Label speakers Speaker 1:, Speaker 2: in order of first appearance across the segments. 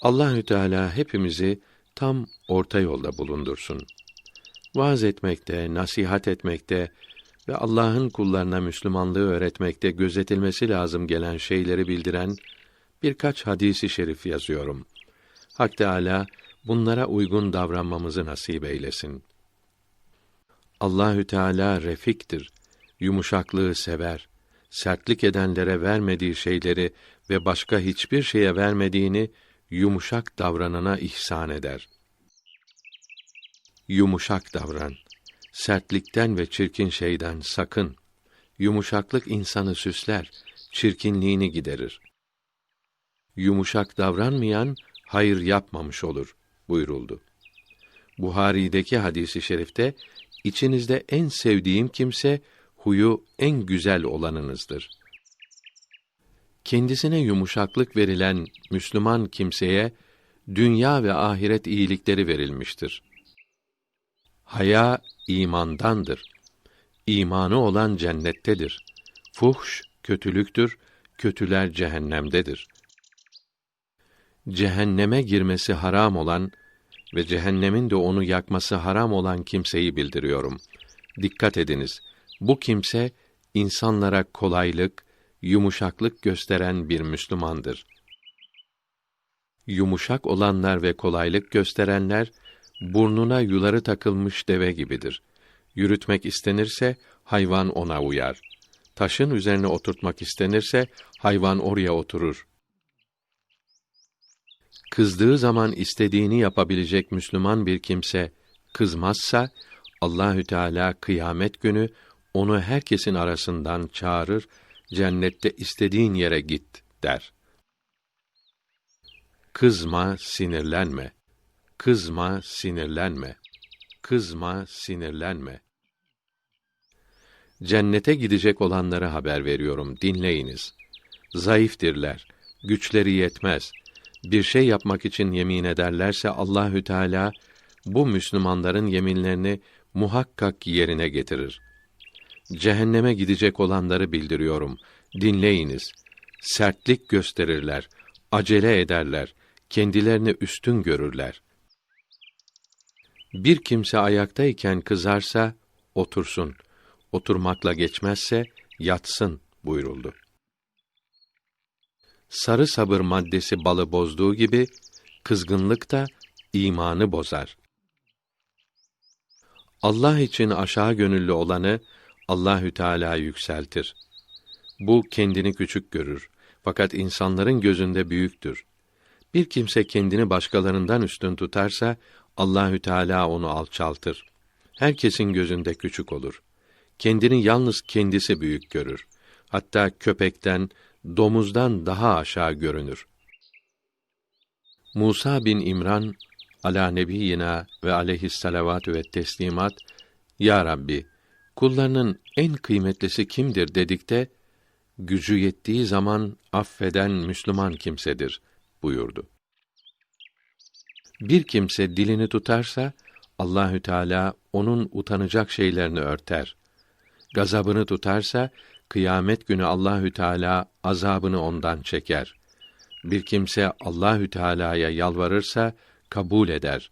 Speaker 1: Allahü Teala hepimizi tam orta yolda bulundursun. Vaaz etmekte, nasihat etmekte ve Allah'ın kullarına Müslümanlığı öğretmekte gözetilmesi lazım gelen şeyleri bildiren birkaç hadisi şerif yazıyorum. Hak Teala bunlara uygun davranmamızı nasip eylesin. Allahü Teala refiktir. Yumuşaklığı sever. Sertlik edenlere vermediği şeyleri ve başka hiçbir şeye vermediğini yumuşak davranana ihsan eder. Yumuşak davran. Sertlikten ve çirkin şeyden sakın. Yumuşaklık insanı süsler, çirkinliğini giderir. Yumuşak davranmayan hayır yapmamış olur buyuruldu. Buhari'deki hadisi şerifte içinizde en sevdiğim kimse huyu en güzel olanınızdır. Kendisine yumuşaklık verilen Müslüman kimseye dünya ve ahiret iyilikleri verilmiştir. Haya imandandır. İmanı olan cennettedir. Fuhş kötülüktür, kötüler cehennemdedir. Cehenneme girmesi haram olan ve cehennemin de onu yakması haram olan kimseyi bildiriyorum. Dikkat ediniz. Bu kimse insanlara kolaylık, yumuşaklık gösteren bir Müslümandır. Yumuşak olanlar ve kolaylık gösterenler burnuna yuları takılmış deve gibidir. Yürütmek istenirse hayvan ona uyar. Taşın üzerine oturtmak istenirse hayvan oraya oturur. Kızdığı zaman istediğini yapabilecek Müslüman bir kimse kızmazsa Allahü Teala kıyamet günü onu herkesin arasından çağırır, cennette istediğin yere git der. Kızma, sinirlenme. Kızma, sinirlenme. Kızma, sinirlenme. Cennete gidecek olanları haber veriyorum, dinleyiniz. Zayıftirler, güçleri yetmez. Bir şey yapmak için yemin ederlerse Allahü Teala bu Müslümanların yeminlerini muhakkak yerine getirir. Cehenneme gidecek olanları bildiriyorum. Dinleyiniz. Sertlik gösterirler, acele ederler, kendilerini üstün görürler. Bir kimse ayaktayken kızarsa otursun. Oturmakla geçmezse yatsın buyuruldu. Sarı sabır maddesi balı bozduğu gibi kızgınlık da imanı bozar. Allah için aşağı gönüllü olanı Allahü Teala yükseltir. Bu kendini küçük görür fakat insanların gözünde büyüktür. Bir kimse kendini başkalarından üstün tutarsa Allahü Teala onu alçaltır. Herkesin gözünde küçük olur. Kendini yalnız kendisi büyük görür. Hatta köpekten, domuzdan daha aşağı görünür. Musa bin İmran ala nebiyina ve aleyhissalavatü ve teslimat Ya Rabbi kullarının en kıymetlisi kimdir dedikte gücü yettiği zaman affeden Müslüman kimsedir buyurdu. Bir kimse dilini tutarsa Allahü Teala onun utanacak şeylerini örter. Gazabını tutarsa kıyamet günü Allahü Teala azabını ondan çeker. Bir kimse Allahü Teala'ya yalvarırsa kabul eder.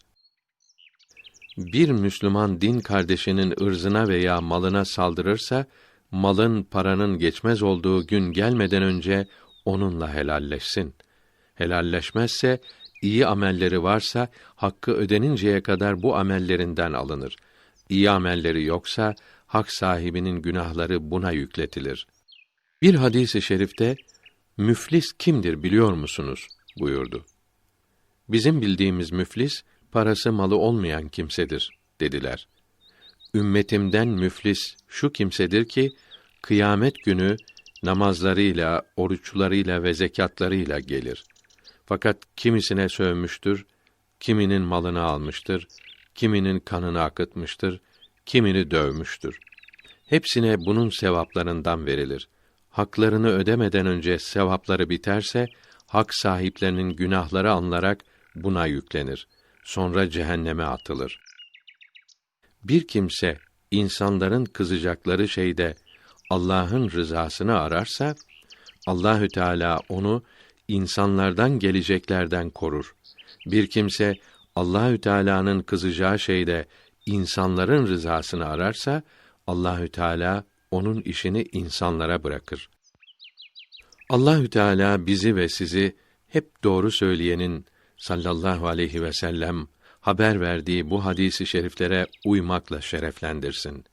Speaker 1: Bir Müslüman din kardeşinin ırzına veya malına saldırırsa malın paranın geçmez olduğu gün gelmeden önce onunla helalleşsin. Helalleşmezse iyi amelleri varsa hakkı ödeninceye kadar bu amellerinden alınır. İyi amelleri yoksa hak sahibinin günahları buna yükletilir. Bir hadisi i şerifte müflis kimdir biliyor musunuz buyurdu. Bizim bildiğimiz müflis parası malı olmayan kimsedir dediler. Ümmetimden müflis şu kimsedir ki kıyamet günü namazlarıyla, oruçlarıyla ve zekatlarıyla gelir. Fakat kimisine sövmüştür, kiminin malını almıştır, kiminin kanını akıtmıştır, kimini dövmüştür. Hepsine bunun sevaplarından verilir. Haklarını ödemeden önce sevapları biterse, hak sahiplerinin günahları anlarak buna yüklenir. Sonra cehenneme atılır. Bir kimse insanların kızacakları şeyde Allah'ın rızasını ararsa Allahü Teala onu insanlardan geleceklerden korur. Bir kimse Allahü Teala'nın kızacağı şeyde insanların rızasını ararsa Allahü Teala onun işini insanlara bırakır. Allahü Teala bizi ve sizi hep doğru söyleyenin sallallahu aleyhi ve sellem haber verdiği bu hadisi şeriflere uymakla şereflendirsin.